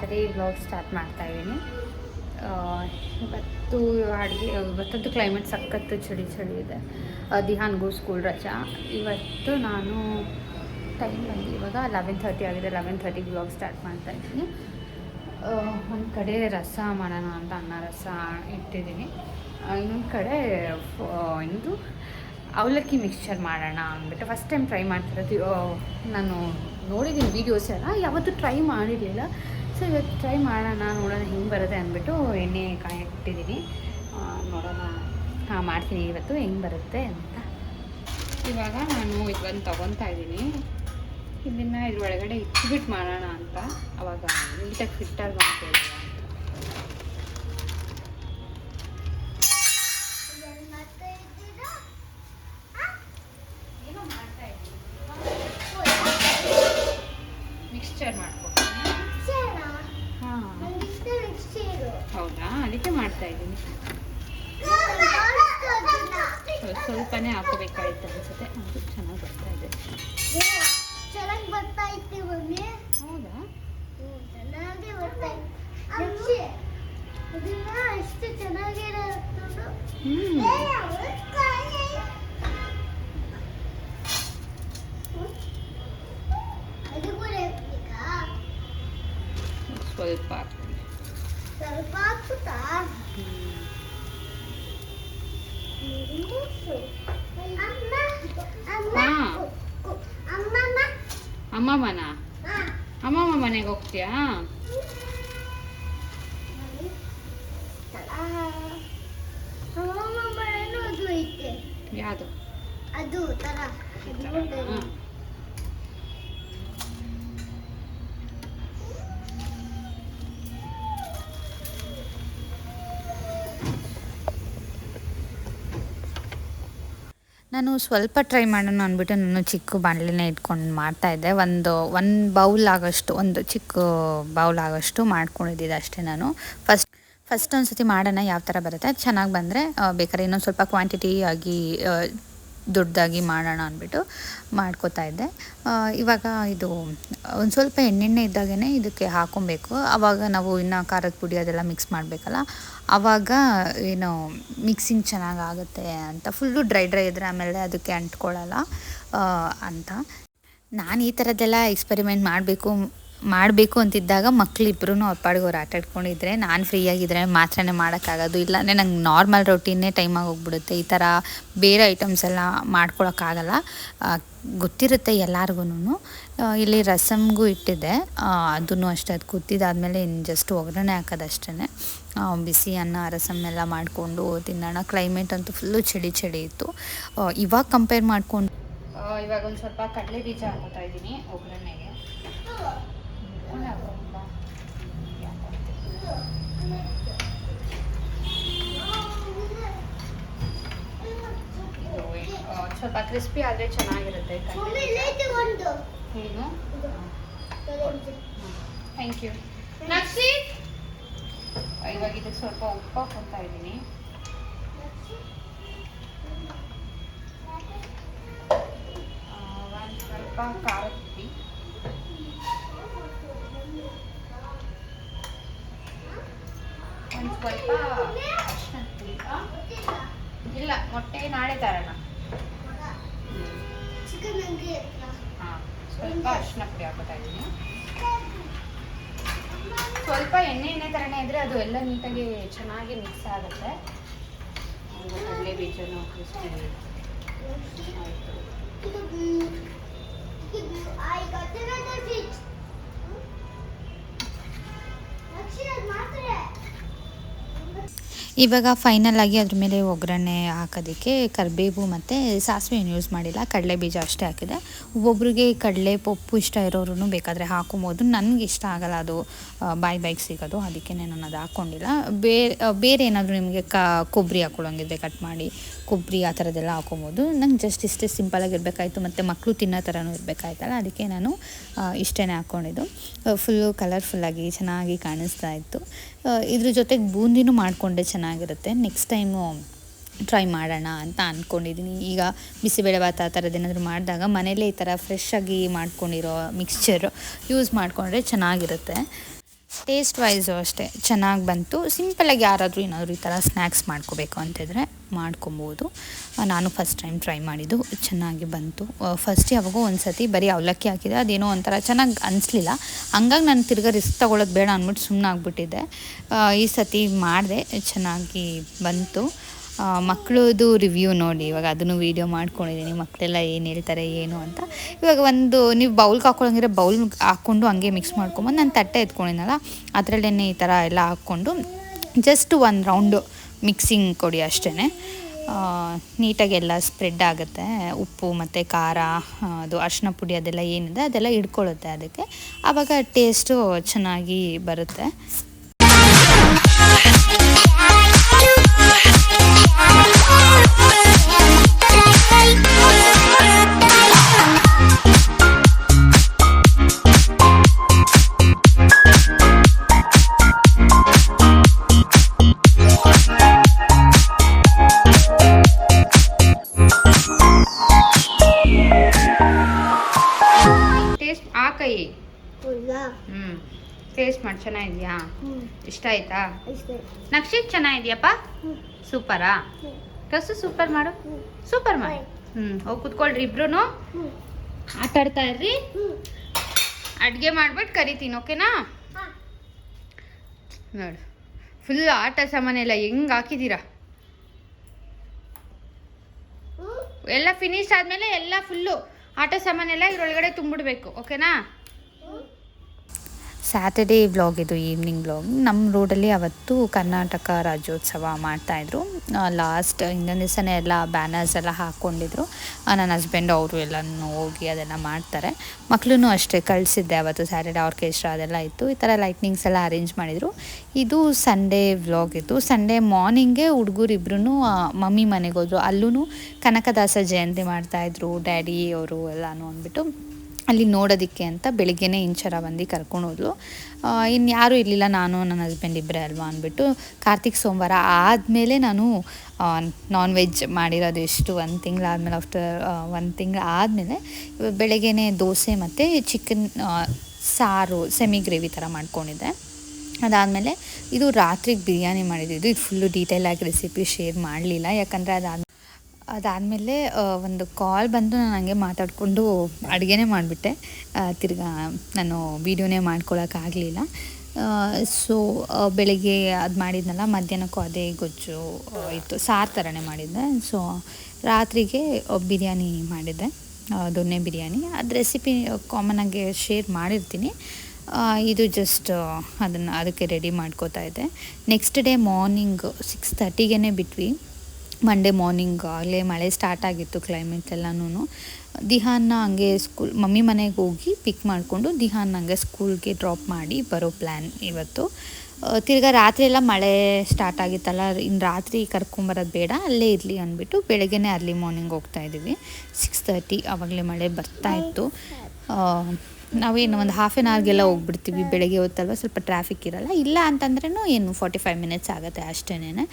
Saturday blog start ಮಾಡ್ತಾ ಇದ್ದೀನಿ ಇವತ್ತು ಅಡುಗೆ, ಇವತ್ತಂತೂ ಕ್ಲೈಮೇಟ್ ಸಖತ್ತು ಚಳಿ ಚಳಿ ಇದೆ. ದಿಹಾನ್ಗೂ ಸ್ಕೂಲ್ ರಜಾ. ಇವತ್ತು ನಾನು ಟೈಮ್ ಬಂದು ಇವಾಗ ಲೆವೆನ್ ತರ್ಟಿ ಆಗಿದೆ. ಲೆವೆನ್ ತರ್ಟಿ ಬ್ಲಾಗ್ ಸ್ಟಾರ್ಟ್ ಮಾಡ್ತಾ ಇದ್ದೀನಿ ಒಂದು ಕಡೆ ರಸ ಮಾಡೋಣ ಅಂತ ಅನ್ನ ರಸ ಇಟ್ಟಿದ್ದೀನಿ ಇನ್ನೊಂದು ಕಡೆ ಇಂದು ಅವಲಕ್ಕಿ ಮಿಕ್ಸ್ಚರ್ ಮಾಡೋಣ ಅಂದ್ಬಿಟ್ಟು ಫಸ್ಟ್ ಟೈಮ್ ಟ್ರೈ ಮಾಡ್ತಿರೋದು. ನಾನು ನೋಡಿದ್ದೀನಿ ವೀಡಿಯೋಸ್ ಎಲ್ಲ. ಯಾವತ್ತೂ ಟ್ರೈ ಮಾಡಿರಲಿಲ್ಲ. ಸೊ ಇವತ್ತು ಟ್ರೈ ಮಾಡೋಣ, ನೋಡೋಣ ಹೆಂಗೆ ಬರುತ್ತೆ ಅಂದ್ಬಿಟ್ಟು ಎಣ್ಣೆ ಕಾಯಕ್ಕಿಟ್ಟಿದ್ದೀನಿ ನೋಡೋಣ. ಹಾಂ, ಮಾಡ್ತೀನಿ ಇವತ್ತು, ಹೆಂಗೆ ಬರುತ್ತೆ ಅಂತ. ಇವಾಗ ನಾನು ಇದನ್ನು ತೊಗೊತಾ ಇದ್ದೀನಿ. ಇದನ್ನು ಇದ್ರೊಳಗಡೆ ಇಟ್ಬಿಟ್ಟು ಮಾಡೋಣ ಅಂತ. ಅವಾಗ ನೀಟಾಗಿ ಫಿಟ್ಟಾಗಿ ಮಾಡ್ತೀವಿ ಅದಕ್ಕೆ ಮಾಡ್ತಾ ಇದ್ದೀನಿ. ಸ್ವಲ್ಪ- ಸ್ವಲ್ಪನೇ ಹಾಕೋಬೇಕಾಯ್ತು ಅನ್ಸುತ್ತೆ. ಅದು ಚೆನ್ನಾಗಿ ಬರ್ತಾ ಇದೆ. ಚೆನ್ನಾಗಿ ಬರ್ತಾ ಇತ್ತು ಮಮ್ಮಿ. ಹೌದಾ? ಚೆನ್ನಾಗಿ ಬರ್ತಾ ಇತ್ತು. ಹಾಕ್ಬೇಕಾ? ಸ್ವಲ್ಪ ಹಾಕ್ತೀನಿ ಸ್ವಲ್ಪ ಹಾಕ್ಬಿಟ್ಟಾ? ಹ್ಮ್. ಮೂಸು. ಅಮ್ಮ, ಅಮ್ಮ, ಹಾ. ಕು- ಕು- ಅಮ್ಮಮ್ಮ. ಅಮ್ಮಮ್ಮನ? ಹಾ. ಅಮ್ಮಮ್ಮ ಮನೆಗೆ ಹೋಗ್ತೀಯಾ ಯಾವುದು? ಅದು ತರ. ನಾನು ಸ್ವಲ್ಪ ಟ್ರೈ ಮಾಡೋಣ ಅಂದ್ಬಿಟ್ಟು ನಾನು ಚಿಕ್ಕ ಬಾಣಲೆನೇ ಇಟ್ಕೊಂಡು ಮಾಡ್ತಾಯಿದ್ದೆ ಒಂದು ಒಂದು ಬೌಲ್ ಆಗೋಷ್ಟು, ಒಂದು ಚಿಕ್ಕ ಬೌಲ್ ಆಗೋಷ್ಟು ಮಾಡ್ಕೊಂಡಿದ್ದಿದ್ದು ಅಷ್ಟೇ ನಾನು. ಫಸ್ಟ್ ಫಸ್ಟ್ ಒಂದು ಸತಿ ಮಾಡೋಣ, ಯಾವ ಥರ ಬರುತ್ತೆ? ಚೆನ್ನಾಗಿ ಬಂದರೆ ಬೇಕಾದ್ರೆ ಇನ್ನೊಂದು ಸ್ವಲ್ಪ ಕ್ವಾಂಟಿಟಿ ಆಗಿ ದೊಡ್ಡದಾಗಿ ಮಾಡೋಣ ಅಂದ್ಬಿಟ್ಟು ಮಾಡ್ಕೋತಾ ಇದ್ದೆ. ಇವಾಗ ಇದು ಒಂದು ಸ್ವಲ್ಪ ಎಣ್ಣೆಣ್ಣೆ ಇದ್ದಾಗೇ ಇದಕ್ಕೆ ಹಾಕೊಬೇಕು. ಆವಾಗ ನಾವು ಇನ್ನು ಖಾರದ ಪುಡಿ ಅದೆಲ್ಲ ಮಿಕ್ಸ್ ಮಾಡಬೇಕಲ್ಲ. ಆವಾಗ ಏನು ಮಿಕ್ಸಿಂಗ್ ಚೆನ್ನಾಗಾಗುತ್ತೆ ಅಂತ ಫುಲ್ಲು ಡ್ರೈ ಡ್ರೈ ಇದ್ದರೆ ಆಮೇಲೆ ಅದಕ್ಕೆ ಅಂಟ್ಕೊಳ್ಳಲ್ಲ ಅಂತ. ನಾನು ಈ ಥರದ್ದೆಲ್ಲ ಎಕ್ಸ್ಪೆರಿಮೆಂಟ್ ಮಾಡಬೇಕು. ಮಾಡಬೇಕು ಅಂತಿದ್ದಾಗ ಮಕ್ಕಳಿಬ್ರು ಅವ್ರ ಪಾಡಿಗೆ ಅವ್ರು ಆಟ ಆಡ್ಕೊಂಡಿದ್ರೆ ನಾನು ಫ್ರೀ ಆಗಿದ್ರೆ ಮಾತ್ರನೇ ಮಾಡೋಕ್ಕಾಗೋದು. ಇಲ್ಲಾಂದರೆ ನಂಗೆ ನಾರ್ಮಲ್ ರೊಟೀನೇ ಟೈಮಾಗಿ ಹೋಗ್ಬಿಡುತ್ತೆ. ಈ ಥರ ಬೇರೆ ಐಟಮ್ಸ್ ಎಲ್ಲ ಮಾಡ್ಕೊಳೋಕ್ಕಾಗಲ್ಲ. ಗೊತ್ತಿರುತ್ತೆ ಎಲ್ಲರಿಗೂ ಇಲ್ಲಿ ರಸಮ್ಗೂ ಇಟ್ಟಿದ್ದೆ ಅದನ್ನು ಅಷ್ಟೇ, ಅದು ಕುದ್ದಿದ್ದಾದಮೇಲೆ ಇನ್ನು ಜಸ್ಟ್ ಒಗ್ಗರಣೆ ಹಾಕೋದಷ್ಟೇ ಬಿಸಿ ಅನ್ನ, ರಸಮ್ ಎಲ್ಲ ಮಾಡಿಕೊಂಡು ತಿನ್ನೋಣ. ಕ್ಲೈಮೇಟ್ ಅಂತೂ ಫುಲ್ಲು ಚಳಿ ಚಳಿ ಇತ್ತು. ಇವಾಗ ಕಂಪೇರ್ ಮಾಡಿಕೊಂಡು ಇವಾಗ ಒಂದು ಸ್ವಲ್ಪ ಕಡಲೆ ಬೀಜ ಹಾಕೋತಾ ಇದ್ದೀನಿ ಒಗ್ಗರಣೆಗೆ. ಕ್ರಿಸ್ಪಿ ಆದರೆ ಚೆನ್ನಾಗಿರುತ್ತೆ ಏನು? ಥ್ಯಾಂಕ್ ಯು ನಕ್ಷಿ? ಇವಾಗ ಇದಕ್ಕೆ ಸ್ವಲ್ಪ ಉಪ್ಪು ಹಾಕ್ಕೊತಾ ಇದ್ದೀನಿ. ಒಂದು ಸ್ವಲ್ಪ ಖಾರದ ಪುಡಿ. ಒಂದು ಸ್ವಲ್ಪ ಪುಡಿ. ಇಲ್ಲ ಮೊಟ್ಟೆ ನಾಳೆ ತರೋಣ. ಸ್ವಲ್ಪ ಅರ್ಶಿನ ಪುಡಿ ಹಾಕೋತಾ ಇದ್ದೀನಿ. ಸ್ವಲ್ಪ ಎಣ್ಣೆ ಎಣ್ಣೆ ಥರನೇ ಇದ್ರೆ ಅದು ಎಲ್ಲ ನೀಟಾಗಿ ಚೆನ್ನಾಗಿ ಮಿಕ್ಸ್ ಆಗುತ್ತೆ. ಕಡಲೆ ಬೀಜನೂ ಕ್ರಿಸ್ಪಿ ಆಯಿತು. ಮಾತ್ರೆ. ಇವಾಗ ಫೈನಲ್ ಆಗಿ ಅದ್ರ ಮೇಲೆ ಒಗ್ಗರಣೆ ಹಾಕೋದಕ್ಕೆ ಕರಿಬೇವು ಮತ್ತು ಸಾಸಿವೆ ಏನು ಯೂಸ್ ಮಾಡಿಲ್ಲ. ಕಡಲೆ ಬೀಜ ಅಷ್ಟೇ ಹಾಕಿದೆ. ಒಬ್ಬೊಬ್ರಿಗೆ ಕಡಲೆ ಪಪ್ಪು ಇಷ್ಟ ಇರೋರು ಬೇಕಾದರೆ ಹಾಕೊಬೋದು. ನನಗೆ ಇಷ್ಟ ಆಗಲ್ಲ ಅದು ಬಾಯ್ ಬಾಯಿಗೆ ಸಿಗೋದು. ಅದಕ್ಕೆ ನಾನು ಅದು ಹಾಕ್ಕೊಂಡಿಲ್ಲ ಬೇರೆ ಬೇರೆ ಏನಾದರೂ ನಿಮಗೆ ಕ, ಕೊಬ್ಬರಿ ಹಾಕೊಳ್ಳೋಂಗಿದ್ರೆ ಕಟ್ ಮಾಡಿ ಕೊಬ್ಬರಿ ಆ ಥರದ್ದೆಲ್ಲ ಹಾಕೊಬೋದು. ನಂಗೆ ಜಸ್ಟ್ ಇಷ್ಟೇ ಸಿಂಪಲಾಗಿ ಇರಬೇಕಾಯ್ತು. ಮತ್ತು ಮಕ್ಕಳು ತಿನ್ನೋ ಥರನೂ ಇರಬೇಕಾಯ್ತಲ್ಲ, ಅದಕ್ಕೆ ನಾನು ಇಷ್ಟೇ ಹಾಕ್ಕೊಂಡಿದ್ದು ಫುಲ್ಲು ಕಲರ್ಫುಲ್ಲಾಗಿ ಚೆನ್ನಾಗಿ ಕಾಣಿಸ್ತಾ ಇತ್ತು. ಇದ್ರ ಜೊತೆಗೆ ಬೂಂದಿನೂ ಮಾಡಿಕೊಂಡೆ ಚೆನ್ನಾಗಿರುತ್ತೆ. ನೆಕ್ಸ್ಟ್ ಟೈಮು ಟ್ರೈ ಮಾಡೋಣ ಅಂತ ಅಂದ್ಕೊಂಡಿದ್ದೀನಿ ಈಗ ಬಿಸಿಬೇಳೆಭಾತ್ ಆ ಥರದ್ದು ಏನಾದರೂ ಮಾಡಿದಾಗ ಮನೇಲೇ ಈ ಥರ ಫ್ರೆಶ್ ಆಗಿ ಮಾಡ್ಕೊಂಡಿರೋ ಮಿಕ್ಸ್ಚರ್ ಯೂಸ್ ಮಾಡಿಕೊಂಡ್ರೆ ಚೆನ್ನಾಗಿರುತ್ತೆ. ಟೇಸ್ಟ್ ವೈಸು ಅಷ್ಟೇ, ಚೆನ್ನಾಗಿ ಬಂತು. ಸಿಂಪಲಾಗಿ ಯಾರಾದರೂ ಏನಾದರೂ ಈ ಥರ ಸ್ನ್ಯಾಕ್ಸ್ ಮಾಡ್ಕೋಬೇಕು ಅಂತಿದ್ರೆ ಮಾಡ್ಕೊಬೋದು. ನಾನು ಫಸ್ಟ್ ಟೈಮ್ ಟ್ರೈ ಮಾಡಿದ್ದು, ಚೆನ್ನಾಗಿ ಬಂತು. ಫಸ್ಟ್ ಯಾವಾಗೋ ಒಂದು ಸತಿ ಬರೀ ಅವಲಕ್ಕಿ ಹಾಕಿದೆ, ಅದೇನೋ ಒಂಥರ ಚೆನ್ನಾಗಿ ಅನಿಸ್ಲಿಲ್ಲ. ಹಂಗಾಗಿ ನಾನು ತಿರ್ಗಾ ರಿಸ್ಕ್ ತೊಗೊಳೋದು ಬೇಡ ಅಂದ್ಬಿಟ್ಟು ಸುಮ್ಮನೆ ಆಗಿಬಿಟ್ಟಿದ್ದೆ. ಈ ಸತಿ ಮಾಡಿದೆ, ಚೆನ್ನಾಗಿ ಬಂತು. ಮಕ್ಕಳದು ರಿವ್ಯೂ ನೋಡಿ. ಇವಾಗ ಅದನ್ನು ವೀಡಿಯೋ ಮಾಡ್ಕೊಂಡಿದ್ದೀನಿ. ಮಕ್ಕಳೆಲ್ಲ ಏನು ಹೇಳ್ತಾರೆ, ಏನು ಅಂತ. ಇವಾಗ ಒಂದು ನೀವು ಬೌಲ್ಗೆ ಹಾಕೊಳ್ಳಂಗಿದ್ರೆ ಬೌಲ್ ಹಾಕ್ಕೊಂಡು ಹಂಗೆ ಮಿಕ್ಸ್ ಮಾಡ್ಕೊಂಬಂದು ನಾನು ತಟ್ಟೆ ಎತ್ಕೊಂಡಿನಲ್ಲ ಅದರಲ್ಲೇ ಈ ಥರ ಎಲ್ಲ ಹಾಕ್ಕೊಂಡು ಜಸ್ಟ್ ಒಂದು ರೌಂಡು ಮಿಕ್ಸಿಂಗ್ ಕೊಡಿ ಅಷ್ಟೇ ನೀಟಾಗಿ ಎಲ್ಲ ಸ್ಪ್ರೆಡ್ ಆಗುತ್ತೆ. ಉಪ್ಪು ಮತ್ತು ಖಾರ ಅದು ಅರಿಶಿನ ಪುಡಿ ಅದೆಲ್ಲ ಏನಿದೆ ಅದೆಲ್ಲ ಹಿಡ್ಕೊಳ್ಳುತ್ತೆ ಅದಕ್ಕೆ. ಆವಾಗ ಟೇಸ್ಟು ಚೆನ್ನಾಗಿ ಬರುತ್ತೆ. ಟೇಸ್ಟ್ ಆ ಕೈ. ಹ್ಮ್. ಹ್ಞೂ ಟೇಸ್ಟ್ ಮಾಡಿ ಚೆನ್ನಾಗಿದ್ಯಾ? ಇಷ್ಟ ಆಯ್ತಾ? ನಕ್ಷಿ ಚೆನ್ನಾಗಿದೆಯಪ್ಪ? ಸೂಪರಾ? ಕಸು ಸೂಪರ್ ಮಾಡು. ಸೂಪರ್ ಮಾಡಿ. ಹ್ಮ್. ಹೋಗಿ ಕುತ್ಕೊಳ್ರಿ ಇಬ್ರು ಆಟಾಡ್ತಾ ಆಟ ಆಡ್ತಾ ಇರ್ರಿ. ಅಡುಗೆ ಮಾಡ್ಬಿಟ್ಟು ಕರಿತೀನಿ ಓಕೆನಾ? ನೋಡು. ಫುಲ್ ಆಟ ಸಾಮಾನೆಲ್ಲ ಹೆಂಗ್ ಹಾಕಿದ್ದೀರಾ ಎಲ್ಲ ಫಿನಿಶ್ ಆದಮೇಲೆ ಎಲ್ಲ ಫುಲ್ಲು ಆಟ ಸಾಮಾನೆಲ್ಲ ಇದ್ರೊಳಗಡೆ ತುಂಬಿಡ್ಬೇಕು ಓಕೆನಾ ಸ್ಯಾಟರ್ಡೇ ವ್ಲಾಗ್ ಇದು ಈವ್ನಿಂಗ್ ವ್ಲಾಗ್ ನಮ್ಮ ರೋಡಲ್ಲಿ ಅವತ್ತು ಕರ್ನಾಟಕ ರಾಜ್ಯೋತ್ಸವ ಮಾಡ್ತಾಯಿದ್ರು ಲಾಸ್ಟ್ ಹಿಂದಿನ ದಿವಸನೇ ಎಲ್ಲ ಬ್ಯಾನರ್ಸ್ ಎಲ್ಲ ಹಾಕ್ಕೊಂಡಿದ್ರು ನನ್ನ ಹಸ್ಬೆಂಡ್ ಅವರು ಎಲ್ಲನೂ ಹೋಗಿ ಅದೆಲ್ಲ ಮಾಡ್ತಾರೆ. ಮಕ್ಕಳೂ ಅಷ್ಟೇ ಕಳಿಸಿದ್ದೆ ಅವತ್ತು ಸ್ಯಾಟರ್ಡೇ ಆರ್ಕೆಸ್ಟ್ರಾ ಅದೆಲ್ಲ ಇತ್ತು. ಈ ಥರ ಲೈಟ್ನಿಂಗ್ಸ್ ಎಲ್ಲ ಅರೇಂಜ್ ಮಾಡಿದರು. ಇದು ಸಂಡೇ ವ್ಲಾಗ್ ಇದು ಸಂಡೇ ಮಾರ್ನಿಂಗೇ ಹುಡುಗರಿಬ್ರು ಮಮ್ಮಿ ಮನೆಗೆ ಹೋದ್ರು. ಅಲ್ಲೂ ಕನಕದಾಸ ಜಯಂತಿ ಮಾಡ್ತಾಯಿದ್ರು ಡ್ಯಾಡಿ ಅವರು ಎಲ್ಲನೂ ಅಂದ್ಬಿಟ್ಟು. ಅಲ್ಲಿ ನೋಡೋದಕ್ಕೆ ಅಂತ ಬೆಳಿಗ್ಗೆನೇ ಇಂಚರ ಬಂದು ಕರ್ಕೊಂಡು ಹೋದ್ಲು. ಇನ್ಯಾರು ಯಾರೂ ಇರಲಿಲ್ಲ, ನಾನು ನನ್ನ ಹಸ್ಬೆಂಡ್ ಇಬ್ಬರೇ ಅಲ್ವಾ ಅಂದ್ಬಿಟ್ಟು ಕಾರ್ತಿಕ್ ಸೋಮವಾರ ಆದಮೇಲೆ ನಾನು ನಾನ್ ವೆಜ್ ಮಾಡಿರೋದು ಎಷ್ಟು, ಒಂದು ತಿಂಗಳಾದ್ಮೇಲೆ ಆಫ್ಟರ್ ಒಂದು ತಿಂಗಳು ಆದಮೇಲೆ ಬೆಳಗ್ಗೆನೇ ದೋಸೆ ಮತ್ತು ಚಿಕನ್ ಸಾರು ಸೆಮಿ ಗ್ರೇವಿ ಥರ ಮಾಡ್ಕೊಂಡಿದ್ದೆ. ಅದಾದಮೇಲೆ ಇದು ರಾತ್ರಿಗೆ ಬಿರಿಯಾನಿ ಮಾಡಿದ್ದು. ಇದು ಫುಲ್ಲು ಡೀಟೇಲಾಗಿ ರೆಸಿಪಿ ಶೇರ್ ಮಾಡಲಿಲ್ಲ. ಯಾಕಂದರೆ ಅದಾದ ಅದಾದಮೇಲೆ ಒಂದು ಕಾಲ್ ಬಂದು ನಾನು ಹಂಗೆ ಮಾತಾಡಿಕೊಂಡು ಅಡುಗೆನೇ ಮಾಡಿಬಿಟ್ಟೆ. ತಿರ್ಗಾ ನಾನು ವೀಡಿಯೋನೇ ಮಾಡ್ಕೊಳಕ್ಕಾಗಲಿಲ್ಲ ಸೊ ಬೆಳಗ್ಗೆ ಅದು ಮಾಡಿದ್ನಲ್ಲ, ಮಧ್ಯಾಹ್ನಕ್ಕೂ ಅದೇ ಗೊಜ್ಜು ಇತ್ತು. ಸಾರು ಥರನೇ ಮಾಡಿದ್ದೆ. ಸೊ ರಾತ್ರಿಗೆ ಬಿರಿಯಾನಿ ಮಾಡಿದ್ದೆ. ದೊನ್ನೆ ಬಿರಿಯಾನಿ. ಅದು ರೆಸಿಪಿ ಕಾಮನಾಗಿ ಶೇರ್ ಮಾಡಿರ್ತೀನಿ. ಇದು ಜಸ್ಟ್ ಅದನ್ನು ಅದಕ್ಕೆ ರೆಡಿ ಮಾಡ್ಕೋತಾ ಇದ್ದೆ. ನೆಕ್ಸ್ಟ್ ಡೇ ಮಾರ್ನಿಂಗ್ ಸಿಕ್ಸ್ ತರ್ಟಿಗೆ ಬಿಟ್ವಿ. ಮಂಡೇ ಮಾರ್ನಿಂಗ್ ಆಗಲೇ ಮಳೆ ಸ್ಟಾರ್ಟ್ ಆಗಿತ್ತು ಕ್ಲೈಮೇಟ್ ಎಲ್ಲನೂ ದಿಹಾನ್ನ ಹಂಗೆ ಸ್ಕೂಲ್ ಮಮ್ಮಿ ಮನೆಗೆ ಹೋಗಿ ಪಿಕ್ ಮಾಡಿಕೊಂಡು ದಿಹಾನ್ನ ಹಂಗೆ ಸ್ಕೂಲ್ಗೆ ಡ್ರಾಪ್ ಮಾಡಿ ಬರೋ ಪ್ಲ್ಯಾನ್ ಇವತ್ತು. ತಿರ್ಗಾ ರಾತ್ರಿ ಎಲ್ಲ ಮಳೆ ಸ್ಟಾರ್ಟ್ ಆಗಿತ್ತಲ್ಲ ಇನ್ನು ರಾತ್ರಿ ಕರ್ಕೊಂಬರೋದು ಬೇಡ ಅಲ್ಲೇ ಇರಲಿ ಅಂದ್ಬಿಟ್ಟು ಬೆಳಗ್ಗೆನೇ ಅರ್ಲಿ ಮಾರ್ನಿಂಗ್ ಹೋಗ್ತಾ ಇದ್ದೀವಿ. ಸಿಕ್ಸ್ ತರ್ಟಿ ಆವಾಗಲೇ ಮಳೆ ಬರ್ತಾ ಇತ್ತು. ಆ, ನಾವೇನು ಒಂದು ಹಾಫ್ ಆನ್ ಅವರ್ಗೆಲ್ಲ ಹೋಗ್ಬಿಡ್ತೀವಿ ಬೆಳಗ್ಗೆ ಹೊತ್ತಲ್ವ, ಸ್ವಲ್ಪ ಟ್ರಾಫಿಕ್ ಇರಲ್ಲ. ಇಲ್ಲ ಅಂತಂದ್ರೂ ಏನು ಫಾರ್ಟಿ ಫೈವ್ ಮಿನಿಟ್ಸ್ ಆಗುತ್ತೆ ಅಷ್ಟೇನೆ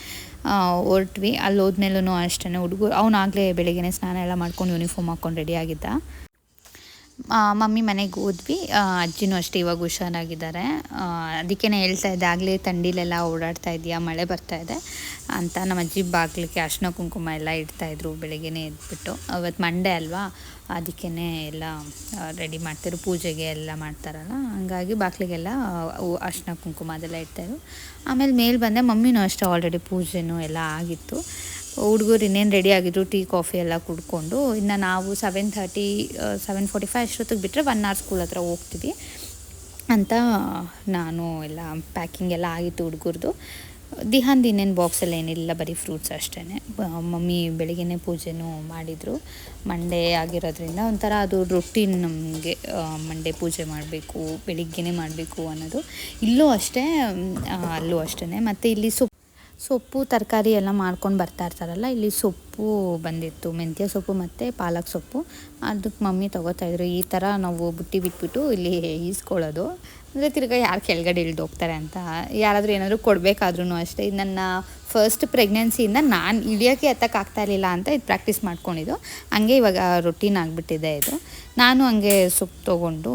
ಹೊರಟ್ವಿ ಅಲ್ಲಿ ಹೋದ್ಮೇಲೂ ಅಷ್ಟೇ ಹುಡುಗರು ಅವನಾಗಲೇ ಬೆಳಗ್ಗೆನೇ ಸ್ನಾನ ಎಲ್ಲ ಮಾಡ್ಕೊಂಡು ಯೂನಿಫಾರ್ಮ್ ಹಾಕ್ಕೊಂಡು ರೆಡಿ ಆಗಿದ್ದ. ಮಮ್ಮಿ ಮನೆಗೆ ಹೋದ್ವಿ. ಅಜ್ಜಿನೂ ಅಷ್ಟೇ ಇವಾಗ ಹುಷಾರಾಗಿದ್ದಾರೆ. ಅದಕ್ಕೇ ಹೇಳ್ತಾ ಇದ್ದೆ, ಆಗಲೇ ತಂಡಿಲೆಲ್ಲ ಓಡಾಡ್ತಾ ಇದೆಯಾ, ಮಳೆ ಬರ್ತಾ ಇದೆ ಅಂತ ನಮ್ಮ ಅಜ್ಜಿ ಬಾಗಿಲಿಗೆ ಅರ್ಶಿನ ಕುಂಕುಮ ಎಲ್ಲ ಇಡ್ತಾಯಿದ್ರು ಬೆಳಗ್ಗೆನೇ ಎದ್ಬಿಟ್ಟು. ಅವತ್ತು ಮಂಡೇ ಅಲ್ವಾ ಅದಕ್ಕೇ ಎಲ್ಲ ರೆಡಿ ಮಾಡ್ತಾರೆ ಪೂಜೆಗೆ ಎಲ್ಲ ಮಾಡ್ತಾರಲ್ಲ, ಹಂಗಾಗಿ ಬಾಗಿಲಿಗೆಲ್ಲ ಅರ್ಶಿನ ಕುಂಕುಮ ಅದೆಲ್ಲ ಇಡ್ತಾಯಿದ್ರು ಆಮೇಲೆ ಮೇಲೆ ಬಂದೆ, ಮಮ್ಮಿನೂ ಅಷ್ಟೇ ಆಲ್ರೆಡಿ ಪೂಜೆನೂ ಎಲ್ಲ ಆಗಿತ್ತು. ಹುಡುಗರು ಇನ್ನೇನು ರೆಡಿ ಆಗಿದ್ರು ಟೀ, ಕಾಫಿ ಎಲ್ಲ ಕುಡ್ಕೊಂಡು, ಇನ್ನು ನಾವು seven thirty seven forty five ಅಷ್ಟೊತ್ತಿಗೆ ಬಿಟ್ಟರೆ ಒನ್ ಅವರ್ ಸ್ಕೂಲ್ ಹತ್ರ ಹೋಗ್ತೀವಿ. ಅಂತ ನಾನು ಎಲ್ಲ ಪ್ಯಾಕಿಂಗ್ ಎಲ್ಲ ಆಗಿತ್ತು ಹುಡುಗರದು. ದಿಹಾನ್ ಇನ್ನೇನು ಬಾಕ್ಸಲ್ಲಿ ಏನಿಲ್ಲ, ಬರೀ ಫ್ರೂಟ್ಸ್ ಅಷ್ಟೇ ಮಮ್ಮಿ ಬೆಳಿಗ್ಗೆ ಪೂಜೆನೂ ಮಾಡಿದರು. ಮಂಡೇ ಆಗಿರೋದ್ರಿಂದ ಒಂಥರ ಅದು ರೊಟೀನ್ ನಮಗೆ ಮಂಡೇ ಪೂಜೆ ಮಾಡಬೇಕು, ಬೆಳಿಗ್ಗೆನೇ ಮಾಡಬೇಕು ಅನ್ನೋದು. ಇಲ್ಲೂ ಅಷ್ಟೇ ಅಲ್ಲೂ ಅಷ್ಟೇ ಮತ್ತು ಇಲ್ಲಿ ಸೊಪ್ಪು ಸೊಪ್ಪು, ತರಕಾರಿ ಎಲ್ಲ ಮಾಡ್ಕೊಂಡು ಬರ್ತಾ ಇರ್ತಾರಲ್ಲ, ಇಲ್ಲಿ ಸೊಪ್ಪು ಬಂದಿತ್ತು. ಮೆಂತ್ಯ ಸೊಪ್ಪು ಮತ್ತು ಪಾಲಕ್ ಸೊಪ್ಪು. ಅದಕ್ಕೆ ಮಮ್ಮಿ ತೊಗೋತಾಯಿದ್ರು ಈ ಥರ ನಾವು ಬುಟ್ಟಿ ಬಿಟ್ಬಿಟ್ಟು ಇಲ್ಲಿ ಈಸ್ಕೊಳ್ಳೋದು. ಅಂದರೆ ತಿರ್ಗಾ ಯಾರು ಕೆಳಗಡೆ ಇಳ್ದು ಹೋಗ್ತಾರೆ ಅಂತ ಯಾರಾದರೂ ಏನಾದರೂ ಕೊಡಬೇಕಾದ್ರೂ ಅಷ್ಟೇ. ಇದು ನನ್ನ ಫಸ್ಟ್ ಪ್ರೆಗ್ನೆನ್ಸಿಯಿಂದ ನಾನು ಇಳಿಯೋಕ್ಕೆ ಎತ್ತಕ್ಕಾಗ್ತಾ ಇರಲಿಲ್ಲ ಅಂತ ಇದು ಪ್ರಾಕ್ಟೀಸ್ ಮಾಡ್ಕೊಂಡಿದ್ದು. ಹಂಗೆ ಇವಾಗ ರೊಟೀನ್ ಆಗಿಬಿಟ್ಟಿದೆ ಇದು. ನಾನು ಹಂಗೆ ಸೊಪ್ಪು ತೊಗೊಂಡು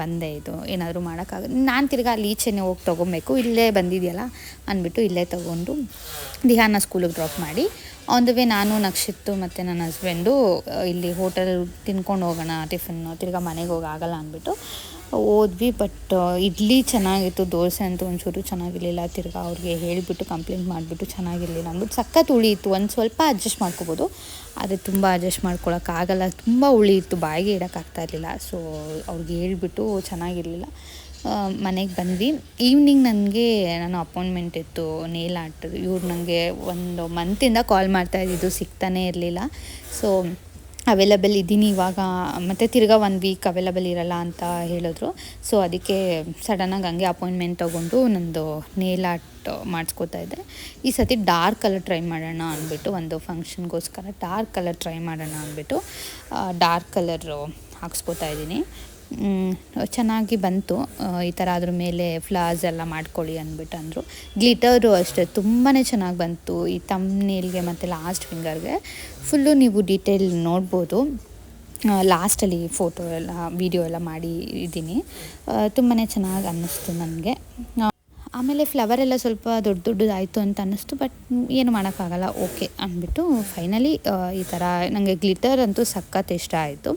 ಬಂದೆ ಇದು. ಏನಾದರೂ ಮಾಡೋಕ್ಕಾಗ, ನಾನು ತಿರ್ಗಾ ಅಲ್ಲಿ ಈಚೆನೇ ಹೋಗಿ ತೊಗೊಬೇಕು. ಇಲ್ಲೇ ಬಂದಿದೆಯಲ್ಲ ಅಂದ್ಬಿಟ್ಟು ಇಲ್ಲೇ ತೊಗೊಂಡು ದಿಹಾನ ಸ್ಕೂಲಿಗೆ ಡ್ರಾಪ್ ಮಾಡಿ. ಆನ್ ದ ವೇ ನಾನು ನಕ್ಷಿತ್ತು ಮತ್ತು ನನ್ನ ಹಸ್ಬೆಂಡು ಇಲ್ಲಿ ಹೋಟೆಲ್ ತಿನ್ಕೊಂಡು ಹೋಗೋಣ ಟಿಫಿನ್ನು ತಿರ್ಗಾ ಮನೆಗೆ ಹೋಗಿ ಆಗಲ್ಲ ಅಂದ್ಬಿಟ್ಟು ಹೋದ್ವಿ ಬಟ್ ಇಡ್ಲಿ ಚೆನ್ನಾಗಿತ್ತು, ದೋಸೆ ಅಂತೂ ಒಂಚೂರು ಚೆನ್ನಾಗಿರಲಿಲ್ಲ. ತಿರ್ಗಾ ಅವ್ರಿಗೆ ಹೇಳಿಬಿಟ್ಟು ಕಂಪ್ಲೇಂಟ್ ಮಾಡಿಬಿಟ್ಟು ಚೆನ್ನಾಗಿರಲಿಲ್ಲ ಅಂದ್ಬಿಟ್ಟು ಸಖತ್ ಇತ್ತು ಒಂದು ಸ್ವಲ್ಪ ಅಡ್ಜಸ್ಟ್ ಮಾಡ್ಕೋಬೋದು. ಆದರೆ ತುಂಬ ಅಡ್ಜಸ್ಟ್ ಮಾಡ್ಕೊಳಕ್ಕಾಗಲ್ಲ ತುಂಬ ಇತ್ತು ಬಾಯಿಗೆ ಇಡೋಕ್ಕಾಗ್ತಾ ಇರಲಿಲ್ಲ. ಸೊ ಅವ್ರಿಗೆ ಹೇಳಿಬಿಟ್ಟು ಚೆನ್ನಾಗಿರಲಿಲ್ಲ. ಮನೆಗೆ ಬಂದ್ವಿ. ಈವ್ನಿಂಗ್ ನನಗೆ ನಾನು ಅಪಾಯಿಂಟ್ಮೆಂಟ್ ಇತ್ತು ನೇಲ್ ಆರ್ಟ್ ಇವ್ರು ನನಗೆ ಒಂದು ಮಂತಿಂದ ಕಾಲ್ ಮಾಡ್ತಾ ಇದ್ದಿದ್ದು ಸಿಗ್ತಾನೇ ಇರಲಿಲ್ಲ. ಸೊ ಅವೈಲಬಲ್ ಇದ್ದೀನಿ ಇವಾಗ. ಮತ್ತು ತಿರ್ಗಾ ಒನ್ ವೀಕ್ ಅವೈಲಬಲ್ ಇರಲ್ಲ ಅಂತ ಹೇಳಿದ್ರು. ಸೊ ಅದಕ್ಕೆ ಸಡನ್ನಾಗಿ ಹಂಗೆ ಅಪಾಯಿಂಟ್ಮೆಂಟ್ ತೊಗೊಂಡು ನಂದು ನೇಲ್ ಆರ್ಟ್ ಮಾಡಿಸ್ಕೋತಾ ಇದ್ದೆ. ಈ ಸತಿ ಡಾರ್ಕ್ ಕಲರ್ ಟ್ರೈ ಮಾಡೋಣ ಅಂದ್ಬಿಟ್ಟು ಒಂದು ಫಂಕ್ಷನ್ಗೋಸ್ಕರ ಡಾರ್ಕ್ ಕಲರ್ ಟ್ರೈ ಮಾಡೋಣ ಅಂದ್ಬಿಟ್ಟು ಡಾರ್ಕ್ ಕಲರು ಹಾಕ್ಸ್ಕೊತಾ ಇದ್ದೀನಿ. ಚೆನ್ನಾಗಿ ಬಂತು. ಈ ಥರ ಅದ್ರ ಮೇಲೆ ಫ್ಲವರ್ಸ್ ಎಲ್ಲ ಮಾಡ್ಕೊಳ್ಳಿ ಅಂದ್ಬಿಟ್ಟು ಅಂದರು ಗ್ಲಿಟರು ಅಷ್ಟೇ ತುಂಬಾ ಚೆನ್ನಾಗಿ ಬಂತು ಈ ತಮ್ನೇಲ್ಗೆ ಮತ್ತು ಲಾಸ್ಟ್ ಫಿಂಗರ್ಗೆ ಫುಲ್ಲು ನೀವು ಡೀಟೇಲ್ ನೋಡ್ಬೋದು. ಲಾಸ್ಟಲ್ಲಿ ಫೋಟೋ ಎಲ್ಲ ವೀಡಿಯೋ ಎಲ್ಲ ಮಾಡಿ ಇದ್ದೀನಿ. ತುಂಬಾ ಚೆನ್ನಾಗಿ ಅನ್ನಿಸ್ತು ನನಗೆ. ಆಮೇಲೆ ಫ್ಲವರ್ ಎಲ್ಲ ಸ್ವಲ್ಪ ದೊಡ್ಡ ದೊಡ್ಡದಾಯಿತು ಅಂತ ಅನ್ನಿಸ್ತು ಬಟ್ ಏನು ಮಾಡೋಕ್ಕಾಗಲ್ಲ ಓಕೆ ಅಂದ್ಬಿಟ್ಟು ಫೈನಲಿ ಈ ಥರ ನನಗೆ ಗ್ಲಿಟರ್ ಅಂತೂ ಸಖತ್ ಇಷ್ಟ ಆಯಿತು.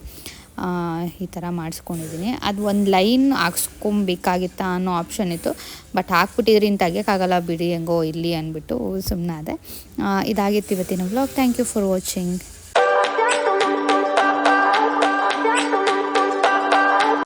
ಈ ಥರ ಮಾಡಿಸ್ಕೊಂಡಿದ್ದೀನಿ. ಅದು ಒಂದು ಲೈನ್ ಹಾಕ್ಸ್ಕೊಬೇಕಾಗಿತ್ತಾ ಅನ್ನೋ ಆಪ್ಷನ್ ಇತ್ತು. ಬಟ್ ಹಾಕ್ಬಿಟ್ಟಿದ್ರೆ ಇನ್ನು ತೆಗಿಯೋಕ್ಕಾಗಲ್ಲ ಬಿಡಿ, ಹೆಂಗೋ ಇಲ್ಲಿ ಅಂದ್ಬಿಟ್ಟು ಅದೇ ಇದಾಗಿತ್ತು ಇವತ್ತಿನ vlog. Thank you for watching.